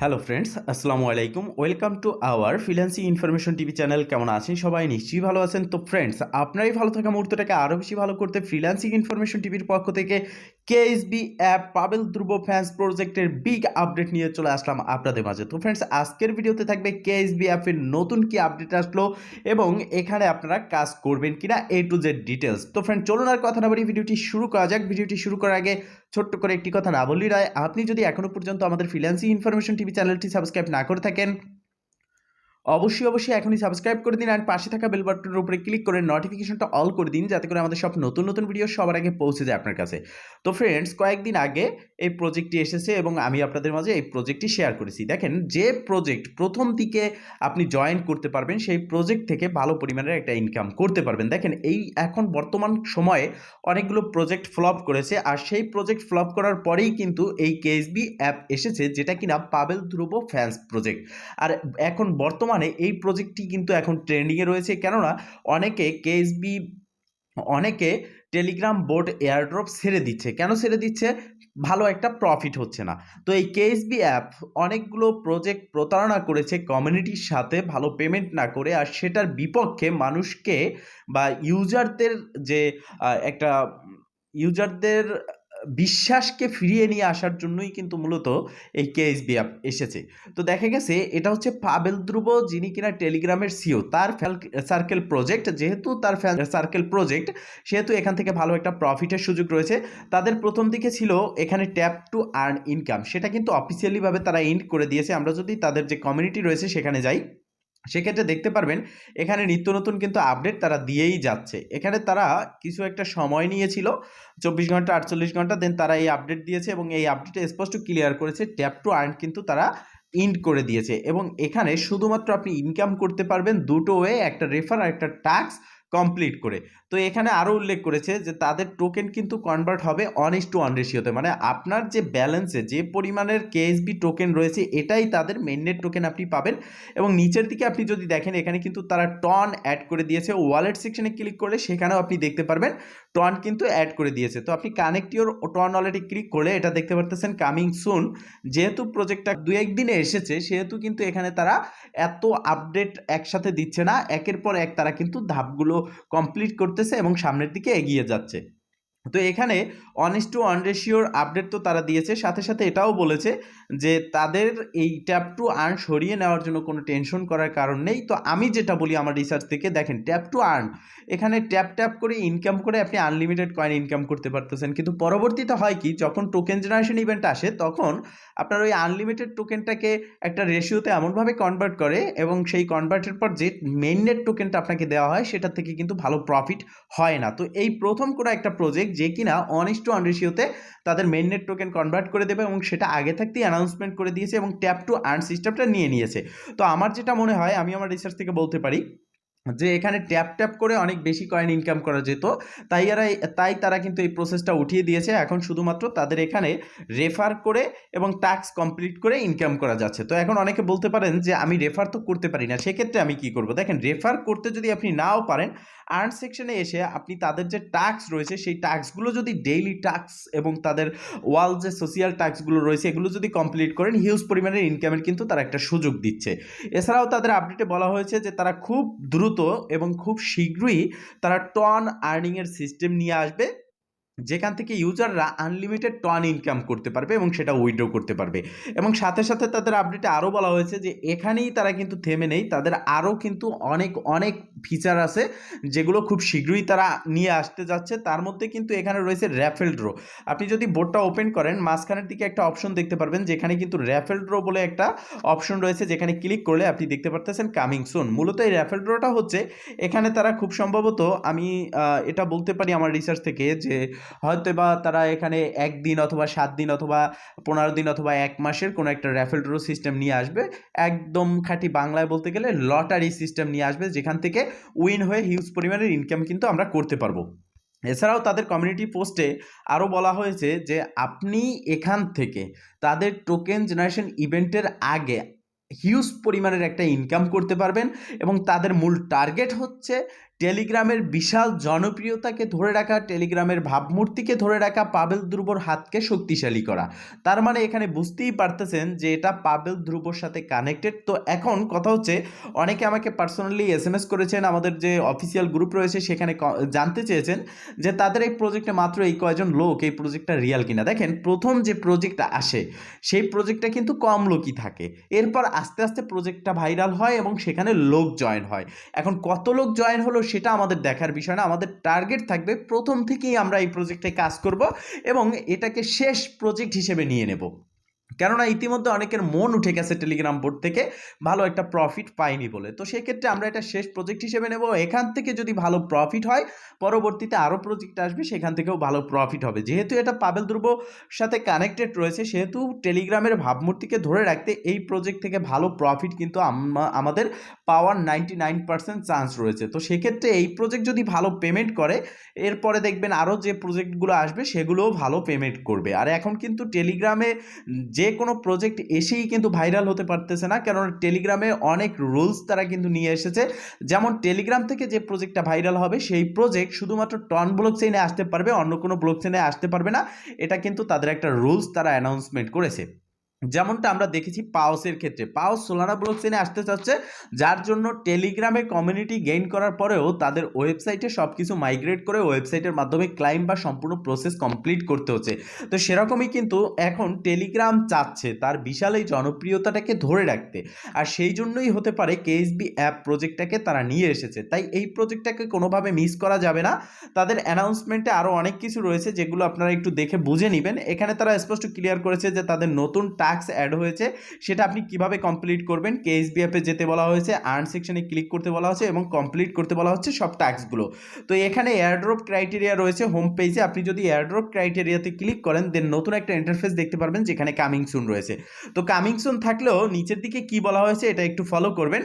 Hello friends আসসালামু আলাইকুম welcome to our financing information TV channel কেমন আছেন সবাই? নিশ্চয়ই ভালো আছেন। তো ফ্রেন্ডস আপনারই ভালো থাকা মুহূর্তটাকে আরও বেশি ভালো করতে ফ্রিল্যান্সিং ইনফরমেশন টিভির পক্ষ থেকে KSB app Pabel Dhruba fans প্রজেক্টের বিগ আপডেট নিয়ে চলে আসলাম আপনাদের মাঝে। তো ফ্রেন্ডস আজকের ভিডিওতে থাকবে কেএসবি অ্যাপের নতুন কি আপডেট আসলো এবং এখানে আপনারা কাজ করবেন কিনা এ টু জেড ডিটেলস তো ফ্রেন্ড চলুন আর কথা না বলি ভিডিওটি শুরু করা যাক। ভিডিওটি শুরু করার আগে ছোট্ট করে একটি কথা না বললি রায় আপনি যদি এখনও পর্যন্ত আমাদের ফ্রিল্যান্সিং ইনফরমেশন টিভি চ্যানেলটি সাবস্ক্রাইব না করে থাকেন অবশ্যই অবশ্যই এখনই সাবস্ক্রাইব করে দিন আর পাশে থাকা বেল বাটনের উপরে ক্লিক করে নোটিফিকেশনটা অল করে দিন যাতে করে আমাদের সব নতুন নতুন ভিডিও সবার আগে পৌঁছে যায় আপনার কাছে। তো ফ্রেন্ডস কয়েকদিন আগে এই প্রজেক্টটি এসেছে এবং আমি আপনাদের মাঝে এই প্রজেক্টটি শেয়ার করেছি। দেখেন, যে প্রজেক্ট প্রথম দিকে আপনি জয়েন করতে পারবেন, সেই প্রজেক্ট থেকে ভালো পরিমাণের একটা ইনকাম করতে পারবেন। দেখেন, এই এখন বর্তমান সময়ে অনেকগুলো প্রজেক্ট ফ্লপ করেছে আর সেই প্রজেক্ট ফ্লপ করার পরেই কিন্তু এই কেএসবি অ্যাপ এসেছে যেটা কিনা পাবেল ধ্রুব ফ্যান্স প্রজেক্ট আর এখন বর্তমানে এই প্রজেক্টটি কিন্তু এখন ট্রেন্ডিংয়ে রয়েছে। কেননা অনেকে কেএসবি অনেকে টেলিগ্রাম বোর্ড এয়ারড্রপ ছেড়ে দিচ্ছে। কেন ছেড়ে দিচ্ছে? ভালো একটা প্রফিট হচ্ছে না। তো এই কেএসবি অ্যাপ অনেকগুলো প্রজেক্ট প্রতারণা করেছে কমিউনিটির সাথে, ভালো পেমেন্ট না করে, আর সেটার বিপক্ষে মানুষকে বা ইউজারদের যে একটা ইউজারদের বিশ্বাসকে ফিরিয়ে নিয়ে আসার জন্যই কিন্তু মূলত এই কেএসবি এসেছে। তো দেখা গেছে, এটা হচ্ছে পাবেল ধ্রুব যিনি কিনা টেলিগ্রামের সিও তার সার্কেল প্রজেক্ট যেহেতু তার সার্কেল প্রজেক্ট সেহেতু এখান থেকে ভালো একটা প্রফিটের সুযোগ রয়েছে। তাদের প্রথম দিকে ছিল এখানে ট্যাপ টু আর্ন ইনকাম সেটা কিন্তু অফিসিয়ালিভাবে তারা ইন্ড করে দিয়েছে। আমরা যদি তাদের যে কমিউনিটি রয়েছে সেখানে যাই। সেক্ষেত্রে দেখতে পারবেন, এখানে নিত্য নতুন কিন্তু আপডেট তারা দিয়েই যাচ্ছে। এখানে তারা কিছু একটা সময় নিয়েছিল, চব্বিশ ঘণ্টা, আটচল্লিশ ঘণ্টা দেন তারা এই আপডেট দিয়েছে এবং এই আপডেটে স্পষ্ট ক্লিয়ার করেছে ট্যাপ টু আর্ন কিন্তু তারা ইন্ড করে দিয়েছে। এবং এখানে শুধুমাত্র আপনি ইনকাম করতে পারবেন, দুটো ওয়ে একটা রেফার আর একটা টাস্ক কমপ্লিট করে। তো এখানে আরও উল্লেখ করেছে যে, তাদের টোকেন কিন্তু কনভার্ট হবে অন ইস টু অন রেশিওতে মানে আপনার যে ব্যালেন্সে যে পরিমাণের কেএসবি টোকেন রয়েছে, এটাই তাদের মেননেট টোকেন আপনি পাবেন। এবং নিচের দিকে আপনি যদি দেখেন, এখানে কিন্তু তারা টন অ্যাড করে দিয়েছে। ওয়ালেট সেকশনে ক্লিক করলে সেখানেও আপনি দেখতে পারবেন। টন কিন্তু অ্যাড করে দিয়েছে। তো আপনি connect your TON already click করলে এটা দেখতে পারতেছেন কামিং সুন যেহেতু প্রজেক্টটা দু একদিনে এসেছে, সেহেতু কিন্তু এখানে তারা এত আপডেট একসাথে দিচ্ছে না। একের পর এক তারা কিন্তু ধাপগুলো কমপ্লিট করতেছে এবং সামনের দিকে এগিয়ে যাচ্ছে। তো এখানে অনেস্ট টু অন রেশিওর আপডেট তো তারা দিয়েছে, সাথে সাথে এটাও বলেছে যে তাদের এই ট্যাপ টু আর্ন সরিয়ে নেওয়ার জন্য কোনো টেনশন করার কারণ নেই। তো আমি যেটা বলি আমার রিসার্চ থেকে, দেখেন ট্যাপ টু আর্ন এখানে ট্যাপ ট্যাপ করে ইনকাম করে আপনি আনলিমিটেড কয়েন ইনকাম করতে পারতেছেন। কিন্তু পরবর্তীতে হয় কি, যখন টোকেন জেনারেশন ইভেন্ট আসে, তখন আপনার ওই আনলিমিটেড টোকেনটাকে একটা রেশিওতে এমনভাবে কনভার্ট করে এবং সেই কনভার্টের পর যে মেইন নেট টোকেনটা আপনাকে দেওয়া হয় সেটা থেকে কিন্তু ভালো প্রফিট হয় না। তো এই প্রথম কোনো একটা প্রজেক্ট যে কিনা অনিস টু আনরেশিওতে তাদের মেন নেট টোকেন কনভার্ট করে দেবে এবং সেটা আগে থাকতেই অ্যানাউন্সমেন্ট করে দিয়েছে এবং ট্যাপ টু আর্ন সিস্টেমটা নিয়ে নিয়েছে। তো আমার যেটা মনে হয়, আমি আমার রিসার্চ থেকে বলতে পারি যে এখানে ট্যাপ ট্যাপ করে অনেক বেশি কয়েন ইনকাম করা যেত। তাই এরা তাই তারা কিন্তু এই প্রসেসটা উঠিয়ে দিয়েছে। এখন শুধুমাত্র তাদের এখানে রেফার করে এবং টাস্ক কমপ্লিট করে ইনকাম করা যাচ্ছে। তো এখন অনেকে বলতে পারেন যে, আমি রেফার তো করতে পারি না, সেক্ষেত্রে আমি কি করব? দেখেন রেফার করতে যদি আপনি নাও পারেন আর্ন সেকশনে এসে আপনি তাদের যে টাস্ক রয়েছে, সেই টাস্কগুলো যদি ডেইলি টাস্ক এবং তাদের ওয়াল যে সোশিয়াল টাস্কগুলো রয়েছে, এগুলো যদি কমপ্লিট করেন হিউজ পরিমাণের ইনকামের কিন্তু তারা একটা সুযোগ দিচ্ছে। এছাড়াও তাদের আপডেটে বলা হয়েছে যে, তারা খুব দ্রুত এবং খুব শীঘ্রই তারা টন আর্নিংয়ের সিস্টেম নিয়ে আসবে। যেখান থেকে ইউজাররা আনলিমিটেড টন ইনকাম করতে পারবে এবং সেটা উইড্রো করতে পারবে। এবং সাথে সাথে তাদের আপডেটে আরও বলা হয়েছে যে, এখানেই তারা কিন্তু থেমে নেই। তাদের আরও কিন্তু অনেক অনেক ফিচার আছে যেগুলো খুব শীঘ্রই তারা নিয়ে আসতে যাচ্ছে। তার মধ্যে কিন্তু এখানে রয়েছে র্যাফেল ড্র আপনি যদি বোর্ডটা ওপেন করেন, মাঝখানের দিকে একটা অপশন দেখতে পারবেন, যেখানে কিন্তু র্যাফেল ড্র বলে একটা অপশন রয়েছে, যেখানে ক্লিক করলে আপনি দেখতে পারতেছেন কামিং সুন মূলত এই র্যাফেল ড্রটা হচ্ছে, এখানে তারা খুব সম্ভবত আমি এটা বলতে পারি আমার রিসার্চ থেকে যে হয়তো বা তারা এখানে একদিন অথবা সাত দিন অথবা পনেরো দিন অথবা এক মাসের কোনো একটা র্যাফেল ড্র সিস্টেম নিয়ে আসবে। একদম খাঁটি বাংলায় বলতে গেলে লটারি সিস্টেম নিয়ে আসবে, যেখান থেকে উইন হয়ে হিউজ পরিমাণের ইনকাম কিন্তু আমরা করতে পারব। এছাড়াও তাদের কমিউনিটি পোস্টে আরও বলা হয়েছে যে, আপনি এখান থেকে তাদের টোকেন জেনারেশন ইভেন্টের আগে হিউজ পরিমাণের একটা ইনকাম করতে পারবেন এবং তাদের মূল টার্গেট হচ্ছে টেলিগ্রামের বিশাল জনপ্রিয়তাকে ধরে রাখা, টেলিগ্রামের ভাবমূর্তিকে ধরে রাখা পাবেল ধ্রুবর হাতকে শক্তিশালী করা। তার মানে এখানে বুঝতেই পারতেছেন যে এটা পাবেল ধ্রুবর সাথে কানেক্টেড তো এখন কথা হচ্ছে, অনেকে আমাকে পার্সোনালি এস এম এস করেছেন, আমাদের যে অফিসিয়াল গ্রুপ রয়েছে সেখানে জানতে চেয়েছেন যে তাদের এই প্রজেক্টে মাত্র এই কয়জন লোক, এই প্রজেক্টটা রিয়াল কিনা। দেখেন, প্রথম যে প্রজেক্টটা আসে, সেই প্রজেক্টটা কিন্তু কম লোকই থাকে। এরপর আস্তে আস্তে প্রজেক্টটা ভাইরাল হয় এবং সেখানে লোক জয়েন হয়। এখন কত লোক জয়েন হলো সেটা আমাদের দেখার বিষয় না, আমাদের টার্গেট থাকবে প্রথম থেকেই আমরা এই প্রজেক্টে কাজ করব এবং এটাকে শেষ প্রজেক্ট হিসেবে নিয়ে নেব। কেননা ইতিমধ্যে অনেকের মন উঠে গেছে টেলিগ্রাম বোর্ড থেকে ভালো একটা প্রফিট পাইনি বলে। তো সেক্ষেত্রে আমরা এটা শেষ প্রজেক্ট হিসেবে নেব। এখান থেকে যদি ভালো প্রফিট হয়, পরবর্তীতে আরও প্রজেক্ট আসবে, সেখান থেকেও ভালো প্রফিট হবে। যেহেতু এটা পাবেল ধ্রুব সাথে কানেক্টেড রয়েছে, সেহেতু টেলিগ্রামের ভাবমূর্তিকে ধরে রাখতে এই প্রজেক্ট থেকে ভালো প্রফিট কিন্তু আম- আমাদের power ninety nine percent chance রয়েছে। তো সেক্ষেত্রে এই প্রজেক্ট যদি ভালো পেমেন্ট করে, এরপরে দেখবেন আরও যে প্রজেক্টগুলো আসবে, সেগুলোও ভালো পেমেন্ট করবে। আর এখন কিন্তু টেলিগ্রামে যে কোনো প্রজেক্ট এসেই কিন্তু ভাইরাল হতে পারতেছে না কারণ টেলিগ্রামে অনেক রুলস তারা কিন্তু নিয়ে এসেছে। যেমন টেলিগ্রাম থেকে যে প্রজেক্টটা ভাইরাল হবে, সেই প্রজেক্ট শুধুমাত্র টন ব্লক চেইনে আসতে পারবে, অন্য কোনো ব্লক চেইনে আসতে পারবে না। এটা কিন্তু তাদের একটা রুলস তারা অ্যানাউন্সমেন্ট করেছে। যেমনটা আমরা দেখেছি পাওসের ক্ষেত্রে। পাওস সোলানা ব্লক চেনে আসতে চাচ্ছে, যার জন্য টেলিগ্রামে কমিউনিটি গেইন করার পরেও তাদের ওয়েবসাইটে সব কিছু মাইগ্রেট করে ওয়েবসাইটের মাধ্যমে ক্লাইম বা সম্পূর্ণ প্রসেস কমপ্লিট করতে হচ্ছে। তো সেরকমই কিন্তু এখন টেলিগ্রাম চাচ্ছে তার বিশাল এই জনপ্রিয়তাটাকে ধরে রাখতে। আর সেই জন্যই হতে পারে কেএসবি অ্যাপ প্রজেক্টটাকে তারা নিয়ে এসেছে। তাই এই প্রজেক্টটাকে কোনোভাবে মিস করা যাবে না। তাদের অ্যানাউন্সমেন্টে আরও অনেক কিছু রয়েছে যেগুলো আপনারা একটু দেখে বুঝে নেবেন। এখানে তারা স্পষ্ট ক্লিয়ার করেছে যে তাদের নতুন টাস্ক অ্যাড হয়েছে, সেটা আপনি কীভাবে কমপ্লিট করবেন? কেএসবিএফে যেতে বলা হয়েছে আর্ন সেকশনে ক্লিক করতে বলা হচ্ছে এবং কমপ্লিট করতে বলা হচ্ছে সব টাস্কগুলো তো এখানে এয়ারড্রপ ক্রাইটেরিয়া রয়েছে হোম পেজে আপনি যদি এয়ারড্রপ ক্রাইটেরিয়াতে ক্লিক করেন দেন নতুন একটা ইন্টারফেস দেখতে পারবেন যেখানে কামিং সুন রয়েছে। তো কামিং সুন থাকলেও নিচের দিকে কি বলা হয়েছে, এটা একটু ফলো করবেন।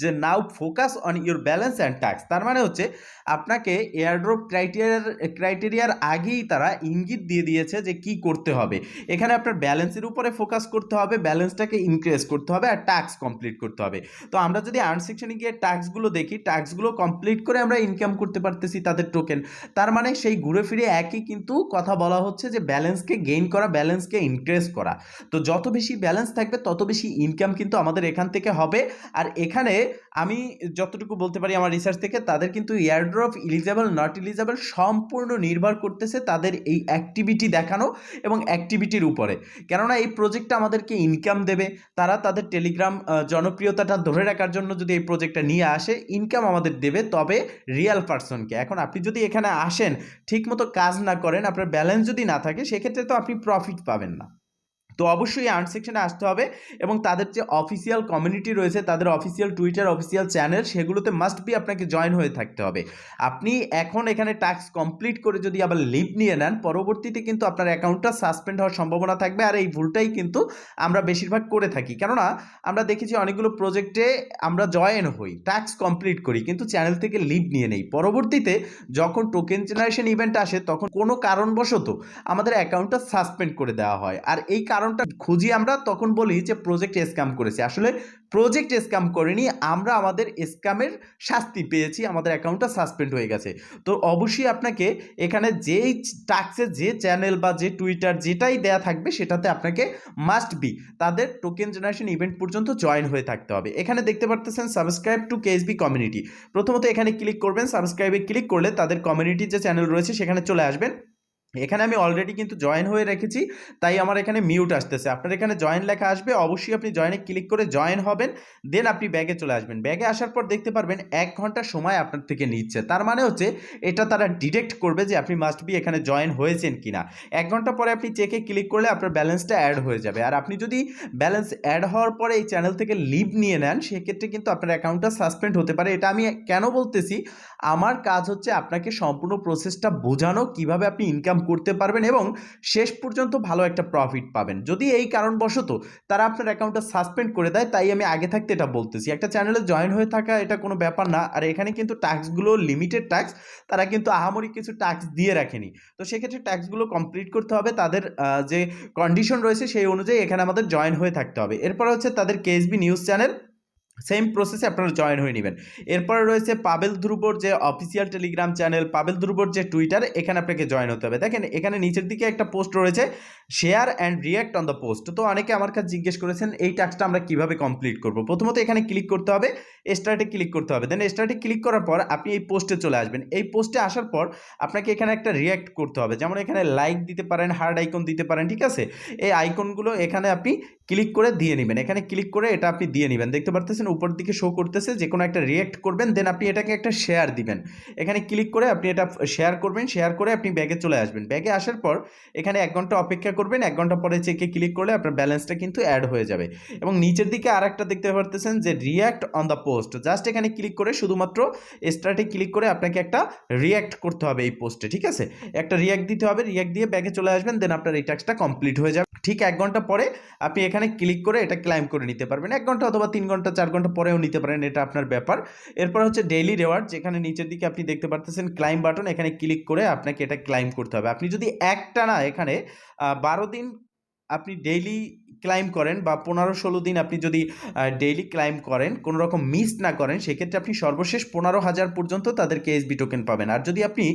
যে now focus on your balance and tax তার মানে হচ্ছে আপনাকে এয়ারড্রপ ক্রাইটেরিয়ার ক্রাইটেরিয়ার আগেই তারা ইঙ্গিত দিয়ে দিয়েছে যে কি করতে হবে। এখানে আপনার ব্যালেন্সের উপরে ফোকাস করতে হবে ব্যালেন্সটাকে ইনক্রিজ করতে হবে আর ট্যাক্স কমপ্লিট করতে হবে। তো আমরা যদি আর্ন সেকশনে গিয়ে ট্যাক্সগুলো দেখি ট্যাক্সগুলো কমপ্লিট করে আমরা ইনকাম করতে পারতেছি তাদের টোকেন তার মানে সেই ঘুরে ফিরে একই কিন্তু কথা বলা হচ্ছে যে ব্যালেন্সকে গেইন করা ব্যালেন্সকে ইনক্রিজ করা। তো যত বেশি ব্যালেন্স থাকবে, তত বেশি ইনকাম কিন্তু আমাদের এখান থেকে হবে। আর এখানে আমি যতটুকু বলতে পারি আমার রিসার্চ থেকে, তাদের কিন্তু এয়ারড্রপ ইলিজেবল নট ইলিজেবল সম্পূর্ণ নির্ভর করতেছে তাদের এই অ্যাক্টিভিটি দেখানো এবং অ্যাক্টিভিটির উপরে। কেননা এই প্রজেক্টটা আমাদেরকে ইনকাম দেবে। তারা তাদের টেলিগ্রাম জনপ্রিয়তাটা ধরে রাখার জন্য যদি এই প্রজেক্টটা নিয়ে আসে ইনকাম আমাদের দেবে তবে রিয়েল পার্সনকে এখন আপনি যদি এখানে আসেন, ঠিকমতো কাজ না করেন, আপনার ব্যালেন্স যদি না থাকে, সেক্ষেত্রে তো আপনি প্রফিট পাবেন না। তো অবশ্যই আর্ট সেকশনে আসতে হবে এবং তাদের যে অফিসিয়াল কমিউনিটি রয়েছে, তাদের অফিসিয়াল টুইটার অফিসিয়াল চ্যানেল সেগুলোতে মাস্ট বি আপনাকে জয়েন হয়ে থাকতে হবে। আপনি এখন এখানে টাস্ক কমপ্লিট করে যদি আবার লিভ নিয়ে নেন, পরবর্তীতে কিন্তু আপনার অ্যাকাউন্টটা সাসপেন্ড হওয়ার সম্ভাবনা থাকবে আর এই ভুলটাই কিন্তু আমরা বেশিরভাগ করে থাকি। কেননা, আমরা দেখেছি অনেকগুলো প্রজেক্টে আমরা জয়েন হই টাস্ক কমপ্লিট করি, কিন্তু চ্যানেল থেকে লিভ নিয়ে নেই। পরবর্তীতে যখন টোকেন জেনারেশন ইভেন্ট আসে, তখন কোনো কারণবশত আমাদের অ্যাকাউন্টটা সাসপেন্ড করে দেওয়া হয়। আর এই কারণটা খুঁজি আমরা, তখন বলি যে প্রজেক্ট স্ক্যাম করেছে। আসলে প্রজেক্ট স্ক্যাম করেনি, আমরা আমাদের স্ক্যামের শাস্তি পেয়েছি, আমাদের অ্যাকাউন্টটা সাসপেন্ড হয়ে গেছে। তো অবশ্যই আপনাকে এখানে যেই টাক্সে যে চ্যানেল বা যে টুইটার যেটাই দেয়া থাকবে, সেটাতে আপনাকে মাস্ট বি তাদের টোকেন জেনারেশন ইভেন্ট পর্যন্ত জয়েন হয়ে থাকতে হবে। এখানে দেখতে পারতেছেন সাবস্ক্রাইব টু কেএসবি কমিউনিটি প্রথমত এখানে ক্লিক করবেন সাবস্ক্রাইবে ক্লিক করলে তাদের কমিউনিটির যে চ্যানেল রয়েছে, সেখানে চলে আসবেন। এখানে আমি অলরেডি কিন্তু জয়েন হয়ে রেখেছি, তাই আমার এখানে মিউট আসতেছে। আপনার এখানে জয়েন লেখা আসবে, অবশ্যই আপনি জয়েনে ক্লিক করে জয়েন হবেন দেন আপনি ব্যাগে চলে আসবেন। ব্যাগে আসার পর দেখতে পারবেন এক ঘণ্টা সময় আপনার থেকে নিচ্ছে। তার মানে হচ্ছে, এটা তারা ডিটেক্ট করবে যে আপনি মাস্ট বি এখানে জয়েন হয়েছেন কিনা। এক ঘণ্টা পরে আপনি চেকে ক্লিক করলে আপনার ব্যালেন্সটা অ্যাড হয়ে যাবে। আর আপনি যদি ব্যালেন্স অ্যাড হওয়ার পরে এই চ্যানেল থেকে লিভ নিয়ে নেন, সেক্ষেত্রে কিন্তু আপনার অ্যাকাউন্টটা সাসপেন্ড হতে পারে। এটা আমি কেন বলতেছি, আমার কাজ হচ্ছে আপনাকে সম্পূর্ণ প্রসেসটা বোঝানো, কীভাবে আপনি ইনকাম করতে পারবেন এবং শেষ পর্যন্ত ভালো একটা প্রফিট পাবেন। যদি এই কারণবশত তারা আপনার অ্যাকাউন্টটা সাসপেন্ড করে দেয়, তাই আমি আগে থাকতে এটা বলতেছি। একটা চ্যানেলে জয়েন হয়ে থাকা এটা কোনো ব্যাপার না। আর এখানে কিন্তু ট্যাক্সগুলো লিমিটেড ট্যাক্স তারা কিন্তু আহামরি কিছু ট্যাক্স দিয়ে রাখেনি। তো সেক্ষেত্রে ট্যাক্সগুলো কমপ্লিট করতে হবে। তাদের যে কন্ডিশন রয়েছে সেই অনুযায়ী এখানে আমাদের জয়েন হয়ে থাকতে হবে। এরপর হচ্ছে তাদের কেএসবি নিউজ চ্যানেল সেম প্রসেসে আপনারা জয়েন হয়ে নেবেন। এরপরে রয়েছে পাবেল ধ্রুবর যে অফিসিয়াল টেলিগ্রাম চ্যানেল পাবেল ধ্রুবর যে টুইটার এখানে আপনাকে জয়েন হতে হবে। দেখেন, এখানে নিচের দিকে একটা পোস্ট রয়েছে share and react on the post তো অনেকে আমার কাছে জিজ্ঞেস করেছেন, এই টাস্কটা আমরা কীভাবে কমপ্লিট করব? প্রথমত এখানে ক্লিক করতে হবে স্টার্টে ক্লিক করতে হবে। দেন স্টার্টে ক্লিক করার পর আপনি এই পোস্টে চলে আসবেন। এই পোস্টে আসার পর আপনাকে এখানে একটা রিয়াক্ট করতে হবে। যেমন এখানে লাইক দিতে পারেন হার্ড আইকন দিতে পারেন, ঠিক আছে? এই আইকনগুলো এখানে আপনি ক্লিক করে দিয়ে নেবেন। এখানে ক্লিক করে এটা আপনি দিয়ে নেবেন। দেখতে পারতেছেন উপর দিকে শো করতেছে, যে কোনো একটা রিয়েক্ট করবেন দেন আপনি এটাকে একটা শেয়ার দিবেন। এখানে ক্লিক করে আপনি এটা শেয়ার করবেন শেয়ার করে আপনি ব্যাগে চলে আসবেন। ব্যাগে আসার পর এখানে এক ঘণ্টা অপেক্ষা করবেন, এক ঘণ্টা পরে চেকে ক্লিক করলে আপনার ব্যালেন্সটা কিন্তু অ্যাড হয়ে যাবে। এবং নিচের দিকে আর একটা দেখতে পারতেছেন, যে react on the post just এখানে ক্লিক করে শুধুমাত্র স্টার্টে ক্লিক করে আপনাকে একটা রিয়াক্ট করতে হবে এই পোস্টে ঠিক আছে? একটা রিয়াক্ট দিতে হবে রিয়াক্ট দিয়ে ব্যাগে চলে আসবেন দেন আপনার এই টাস্কটা কমপ্লিট হয়ে যাবে। ঠিক এক ঘণ্টা পরে আপনি এখানে ক্লিক করে এটা ক্লাইম করে নিতে পারবেন। এক ঘণ্টা অথবা তিন ঘণ্টা, চার ঘণ্টা পরেও নিতে পারেন, এটা আপনার ব্যাপার। এরপর হচ্ছে ডেইলি রেওয়ার্ড যেখানে নিচের দিকে আপনি দেখতে পারতেছেন ক্লাইম বাটন এখানে ক্লিক করে আপনাকে এটা ক্লাইম করতে হবে। আপনি যদি একটা না এখানে বারো দিন আপনি ডেইলি ক্লাইম করেন বা পনেরো ষোলো দিন আপনি যদি ডেইলি ক্লাইম করেন কোনো রকম মিস না করেন, সেক্ষেত্রে আপনি সর্বশেষ পনেরো হাজার পর্যন্ত তাদেরকে এসবি টোকেন পাবেন। আর যদি আপনি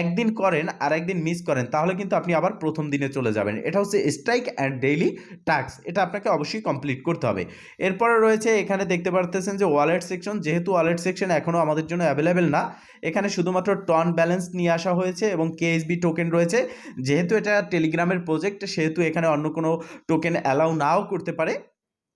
একদিন করেন, আর একদিন মিস করেন, তাহলে কিন্তু আপনি আবার প্রথম দিনে চলে যাবেন। এটা হচ্ছে স্ট্রাইক অ্যান্ড ডেইলি টাস্ক এটা আপনাকে অবশ্যই কমপ্লিট করতে হবে। এরপরে রয়েছে, এখানে দেখতে পারতেছেন যে ওয়ালেট সেকশন যেহেতু ওয়ালেট সেকশন এখনও আমাদের জন্য অ্যাভেলেবেল না, এখানে শুধুমাত্র টন ব্যালেন্স নিয়ে আসা হয়েছে এবং কেএসবি টোকেন রয়েছে। যেহেতু এটা টেলিগ্রামের প্রজেক্ট সেহেতু এখানে অন্য কোনো টোকেন অ্যালাউ নাও করতে পারে।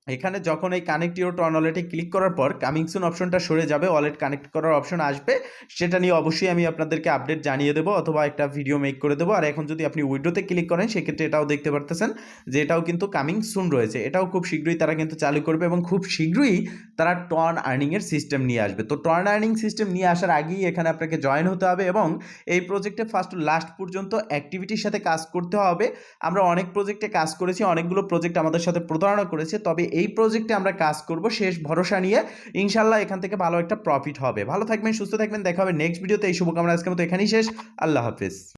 এখানে যখন এই কানেক্ট ইউর টন ওয়ালেটে ক্লিক করার পর কামিং সুন অপশনটা সরে যাবে ওয়ালেট কানেক্ট করার অপশন আসবে। সেটা নিয়ে অবশ্যই আমি আপনাদেরকে আপডেট জানিয়ে দেবো অথবা একটা ভিডিও মেক করে দেবো। আর এখন যদি আপনি উইডোতে ক্লিক করেন, সেক্ষেত্রে এটাও দেখতে পারতেছেন যে এটাও কিন্তু কামিং সুন রয়েছে। এটাও খুব শীঘ্রই তারা কিন্তু চালু করবে এবং খুব শীঘ্রই তারা টন আর্নিংয়ের সিস্টেম নিয়ে আসবে। তো টর্ন আর্নিং সিস্টেম নিয়ে আসার আগেই এখানে আপনাকে জয়েন হতে হবে এবং এই প্রজেক্টে ফার্স্ট লাস্ট পর্যন্ত অ্যাক্টিভিটির সাথে কাজ করতে হবে। আমরা অনেক প্রজেক্টে কাজ করেছি, অনেকগুলো প্রজেক্ট আমাদের সাথে প্রতারণা করেছে, তবে এই প্রজেক্টে আমরা কাজ করব, শেষ ভরসা নিয়ে। ইনশাল্লাহ এখান থেকে ভালো একটা প্রফিট হবে। ভালো থাকবেন, সুস্থ থাকবেন, দেখা হবে নেক্সট ভিডিওতে এই শুভকামনা আজকের মতো এখানেই শেষ। আল্লাহ হাফিজ।